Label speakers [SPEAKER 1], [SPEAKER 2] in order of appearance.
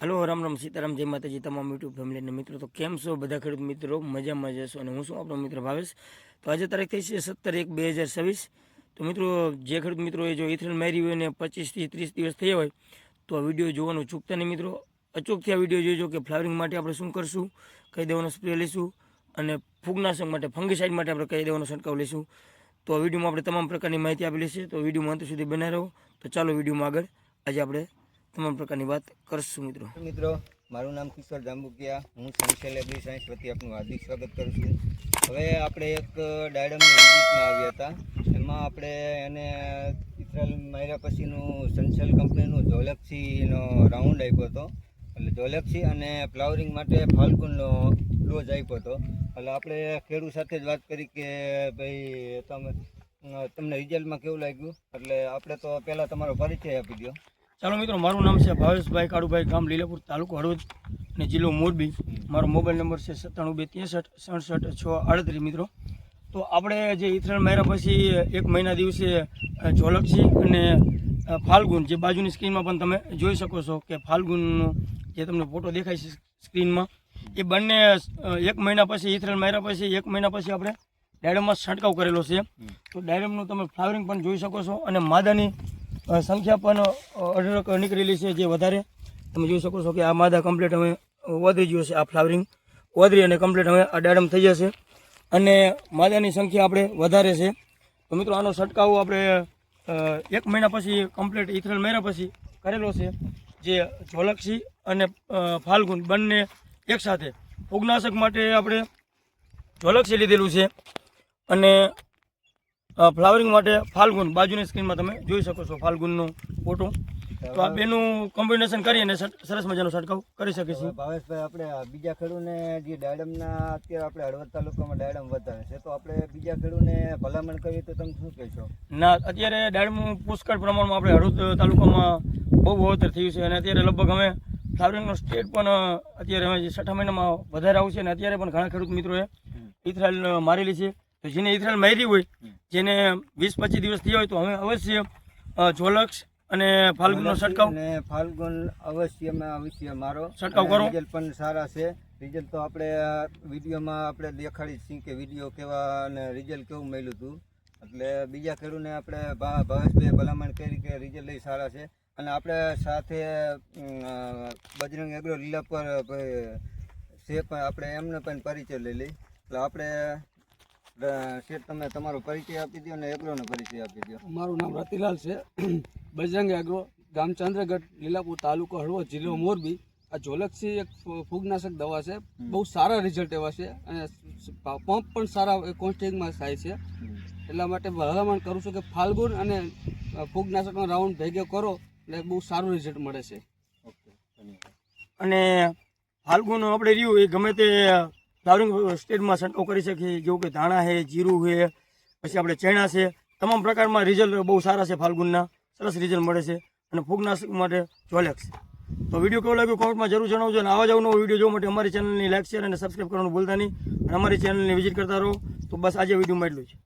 [SPEAKER 1] Hello, Ram Ram, Sitaram, જય માતાજી, તમામ યુટ્યુબ ફેમિલીને મિત્રો. તો કેમ છો બધા ખેડૂત મિત્રો? મજામાં જશો અને હું શું આપણો મિત્ર ભાવેશ? તો આજે તારીખ થઈ છે સત્તર એક બે હજાર છવ્વીસ. તો મિત્રો, જે ખેડૂત મિત્રોએ જો ઇથરલ મારી હોય ને પચીસથી ત્રીસ દિવસ થયા હોય, તો આ વીડિયો જોવાનું ચૂકતા નહીં મિત્રો. અચૂકથી આ વીડિયો જોઈજો કે ફ્લાવરિંગ માટે આપણે શું કરશું, કઈ દેવાનો સ્પ્રે લઈશું અને ફૂગનાશક માટે ફંગીસાઇડ માટે આપણે કઈ દેવાનો છંટકાવ લઈશું તો આ વિડીયોમાં આપણે તમામ પ્રકારની માહિતી આપેલી છે. તો વિડીયોમાં અંત સુધી બનાવી તો ચાલો વિડીયોમાં આગળ. આજે આપણે તમામ પ્રકારની વાત કરશું, મિત્રો.
[SPEAKER 2] મિત્રો, મારું નામ કિશોર જાંબુકિયા. હું સેન્શિયલ એગ્રી સાયન્સ વતી આપનું હાર્દિક સ્વાગત કરું છું. હવે આપણે એક ડાયડમની વિઝિટમાં આવ્યા હતા. એમાં આપણે એને ઇથરાલ માર્યા પછીનું સનસેલ કંપનીનું જોલક્ષીનો રાઉન્ડ આપ્યો હતો. એટલે જોલેક્સી અને ફ્લાવરિંગ માટે ફાલ્ગુનનો ડોઝ આપ્યો હતો. એટલે આપણે ખેડૂત સાથે જ વાત કરી કે, ભાઈ, તમે, તમને રિઝલ્ટમાં કેવું લાગ્યું? એટલે આપણે તો પહેલાં તમારો પરિચય આપી દો
[SPEAKER 1] ચાલો મિત્રો મારું નામ છે ભાવેશભાઈ કાળુભાઈ ગામ લીલાપુર તાલુકો હળવદ અને જિલ્લો મોરબી. મારો મોબાઈલ નંબર છે સત્તાણું બે ત્રેસઠ સડસઠ છ આડત્રીસ મિત્રો. તો આપણે જે ઇથરણ માર્યા પછી એક મહિના દિવસે ઝોલકસી અને ફાલ્ગુન જે બાજુની સ્ક્રીનમાં પણ તમે જોઈ શકો છો કે ફાલ્ગુનનો જે તમને ફોટો દેખાય છે સ્ક્રીનમાં એ બંને એક મહિના પછી ઇથરણ માર્યા પછી એક મહિના પછી આપણે ડાયરમમાં છંટકાવ કરેલો છે. તો ડાયરમનું તમે ફ્લાવરિંગ પણ જોઈ શકો છો અને માદાની સંખ્યા પણ અઢળક નીકળેલી છે જે વધારે. તમે જોઈ શકો છો કે આ માદા કમ્પ્લીટ હવે વધી ગયો છે આ ફ્લાવરિંગ વધરી અને કમ્પ્લીટ હવે આ ડાડમ થઈ જશે. અને માદાની સંખ્યા આપણે વધારે છે. તો મિત્રો, આનો છંટકાવ આપણે એક મહિના પછી કમ્પ્લીટ ઇથરલ મહિના પછી કરેલો છે. જે જોલક્ષી અને ફાલ્ગુન બંને એકસાથે ફૂગનાશક માટે આપણે જોલક્ષી લીધેલું છે. અને ફ્લાવરિંગ માટે ફાલ્ગુન બાજુની સ્ક્રીનમાં તમે જોઈ શકો છો ફાલ્ગુનનો ફોટો તો આ બેનું કોમ્બિનેશન કરી અને સર- સરસ મજાનો છંટકાવ કરી શકીએ છીએ.
[SPEAKER 2] ભાવેશભાઈ આપણે બીજા ખેડૂને જે ડાયડમના અત્યારે આપણે હળવદ તાલુકામાં ડાયડમ વધારે છે તો આપણે બીજા ખેડૂને ભલામણ કરીએ તો તમે શું કહેશો?
[SPEAKER 1] ના અત્યારે ડાળમું પુષ્કળ પ્રમાણમાં આપણે હળવદ તાલુકામાં બહુ વાવેતર થયું છે અને અત્યારે લગભગ અમે ફ્લાવરિંગનો સ્ટેટ પણ અત્યારે અમે છઠ્ઠા મહિનામાં વધારે આવશે અને અત્યારે પણ ઘણા ખેડૂત મિત્રોએ ઇથરાયલ મારેલી છે. તો જેને ઇથરાલ મારી હોય જેને વીસ પચીસ દિવસ થયા હોય તો અમે અવશ્ય જોલક્ષ અને ફાલ્ગુનનો છંટકાવ
[SPEAKER 2] અને ફાલ્ગુન અવશ્યમાં અવશ્ય મારો
[SPEAKER 1] છંટકાવ કરો.
[SPEAKER 2] રિઝલ્ટ પણ સારા છે. રિઝલ્ટ તો આપણે વિડીયોમાં આપણે દેખાડી છીએ કે વીડિયો કેવા અને રિઝલ્ટ કેવું મળ્યું હતું. એટલે બીજા ખેડૂને આપણે ભા- ભાવેશભાઈએ ભલામણ કરી કે રિઝલ્ટ લઈ સારા છે. અને આપણે સાથે બજરંગ એગ્રો લીલા પર છે પણ આપણે એમને પણ પરિચય લઈ લઈ. એટલે આપણે શેઠ તમે તમારો પરિચય આપી દો અને એગ્રોનો પરિચય આપી દો
[SPEAKER 3] મારું નામ રતિલાલ છે. બજરંગ એગ્રો ગામ ચંદ્રગઢ લીલાપુર તાલુકો હળવદ જિલ્લો મોરબી. આ જોલક્ષી એક ફૂગનાશક દવા છે. બહુ સારા રિઝલ્ટ એવા છે અને પંપ પણ સારા કોન્સ્ટિંગમાં થાય છે. એટલા માટે ભલામણ કરું છું કે ફાલ્ગુન અને ફૂગનાશકનો રાઉન્ડ ભેગો કરો એટલે બહુ સારું રિઝલ્ટ મળે છે.
[SPEAKER 2] ઓકે
[SPEAKER 1] અને ફાલ્ગુન આપણે રહ્યું એ ગમે તે ફ્લાવરિંગ સ્ટેજમાં છંટકાવ કરી શકીએ જેવું કે ધાણા છે, જીરું છે, પછી આપણે ચણા છે, તમામ પ્રકારમાં રિઝલ્ટ બહુ સારા છે ફાલ્ગુનના. સરસ રિઝલ્ટ મળે છે અને ફૂગનાશક માટે જોલેક્સ. તો વીડિયો કેવો લાગ્યો કોમેન્ટમાં જરૂર જણાવજો અને આવા જ નવો વીડિયો જોવા માટે અમારી ચેનલની લાઈક શેર અને સબસ્ક્રાઈબ કરવાનું ભૂલતા નહીં. અને અમારી ચેનલની વિઝિટ કરતા રહો. તો બસ આજે વિડીયોમાં એટલું જ.